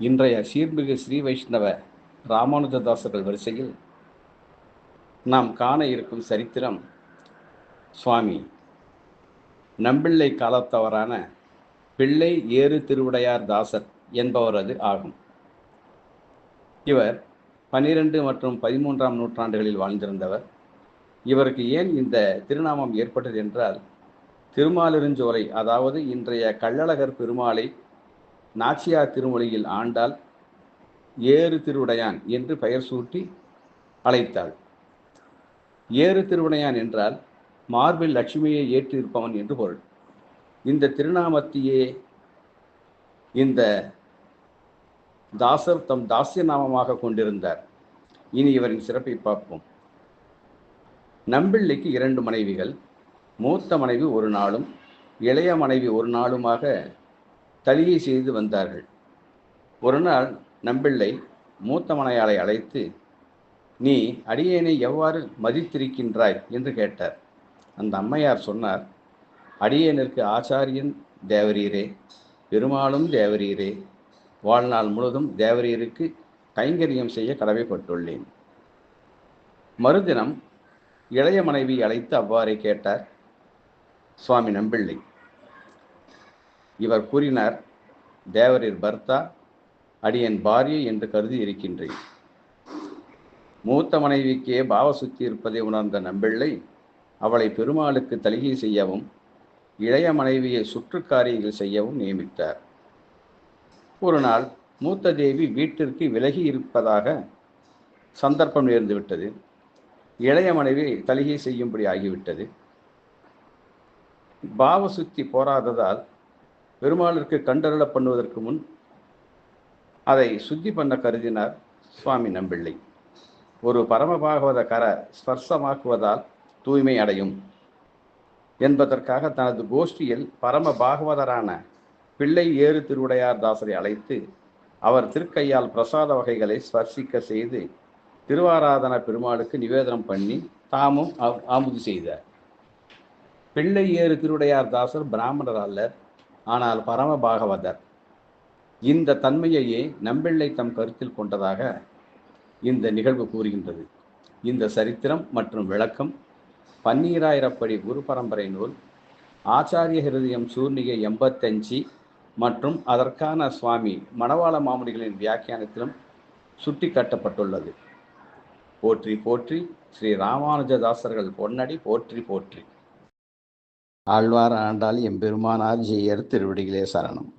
இன்றைய சீர்மிகு ஸ்ரீ வைஷ்ணவ ராமானுஜதாசர்கள் வரிசையில் நாம் காண இருக்கும் சரித்திரம் சுவாமி நம்பிள்ளை காலத்தவரான பிள்ளை ஏறு திருவுடையார் தாசர் என்பவரது ஆகும். இவர் பனிரெண்டு மற்றும் பதிமூன்றாம் நூற்றாண்டுகளில் வாழ்ந்திருந்தவர். இவருக்கு ஏன் இந்த திருநாமம் ஏற்பட்டது என்றால் திருமாலிருஞ்சோலை அதாவது இன்றைய கள்ளழகர் பெருமாளை நாச்சியார் திருமொழியில் ஆண்டால் ஏறு திருவுடையான் என்று பெயர் சூட்டி அழைத்தாள். ஏறு திருவுடையான் என்றால் மார்பில் லட்சுமியை ஏற்றிருப்பவன் என்று பொருள். இந்த திருநாமத்தையே இந்த தாசர் தம் தாசிய நாமமாக கொண்டிருந்தார். இனி இவரின் சிறப்பை பார்ப்போம். நம்பிள்ளைக்கு இரண்டு மனைவிகள் மூத்த மனைவி ஒரு நாளும் இளைய மனைவி ஒரு நாளுமாக தலிகை செய்து வந்தார்கள். ஒரு நாள் நம்பிள்ளை மூத்த மனையாளை அழைத்து நீ அடியேனை எவ்வாறு மதித்திருக்கின்றாய்? என்று கேட்டார். அந்த அம்மையார் சொன்னார் அடியேனிற்கு ஆச்சாரியன் தேவரீரே பெருமாளும் தேவரீரே. வாழ்நாள் முழுதும் தேவரீருக்கு கைங்கரியம் செய்ய கடமைப்பட்டுள்ளேன். மறுதினம் இளைய மனைவி அழைத்து அவ்வாறே கேட்டார். சுவாமி நம்பிள்ளை இவர் கூறினார் தேவரீர் பர்த்தா அடியன் பாரியை என்று கருதி இருக்கின்றேன். மூத்த மனைவிக்கே பாவசுத்தி இருப்பதை உணர்ந்த நம்பிள்ளை அவளை பெருமாளுக்கு தலிகை செய்யவும் இளைய மனைவியை சுற்றுக்காரியங்கள் செய்யவும் நியமித்தார். ஒரு நாள் மூத்த தேவி வீட்டிற்கு விலகி இருப்பதாக சந்தர்ப்பம் நேர்ந்துவிட்டது இளைய மனைவி தலிகை செய்யும்படி ஆகிவிட்டது. பாவசுத்தி போராததால் பெருமாளிற்கு கண்டருள பண்ணுவதற்கு முன் அதை சுத்தி பண்ண கருதினார் சுவாமி நம்பிள்ளை ஒரு பரமபாகவத கர ஸ்பர்சமாக்குவதால் தூய்மை அடையும் என்பதற்காக தனது கோஷ்டியில் பரம பாகவதரான பிள்ளை ஏறு திருவுடையார் தாசரை அழைத்து அவர் திருக்கையால் பிரசாத வகைகளை ஸ்பர்சிக்க செய்து திருவாராதன பெருமாளுக்கு நிவேதனம் பண்ணி தாமும் ஆமுதி செய்தார் பிள்ளை ஏறு திருவுடையார் தாசர் பிராமணர் அல்லர் ஆனால் பரம பாகவதர் இந்த தன்மையையே நம்பிள்ளை தம் கருத்தில் கொண்டதாக இந்த நிகழ்வு கூறுகின்றது. இந்த சரித்திரம் மற்றும் விளக்கம் பன்னீராயிரப்படி குரு பரம்பரை நூல் ஆச்சாரிய ஹிருதயம் சூர்ணிகை எண்பத்தஞ்சு மற்றும் அதற்கான சுவாமி மணவாள மாமுனிகளின் வியாக்கியானத்திலும் சுட்டி காட்டப்பட்டுள்ளது போற்றி போற்றி ஸ்ரீ ராமானுஜதாசர்கள் பொன்னடி போற்றி போற்றி. ஆழ்வார் ஆண்டால் எம்பெருமானார் ஜெயர் திருவடிகளே சரணம்.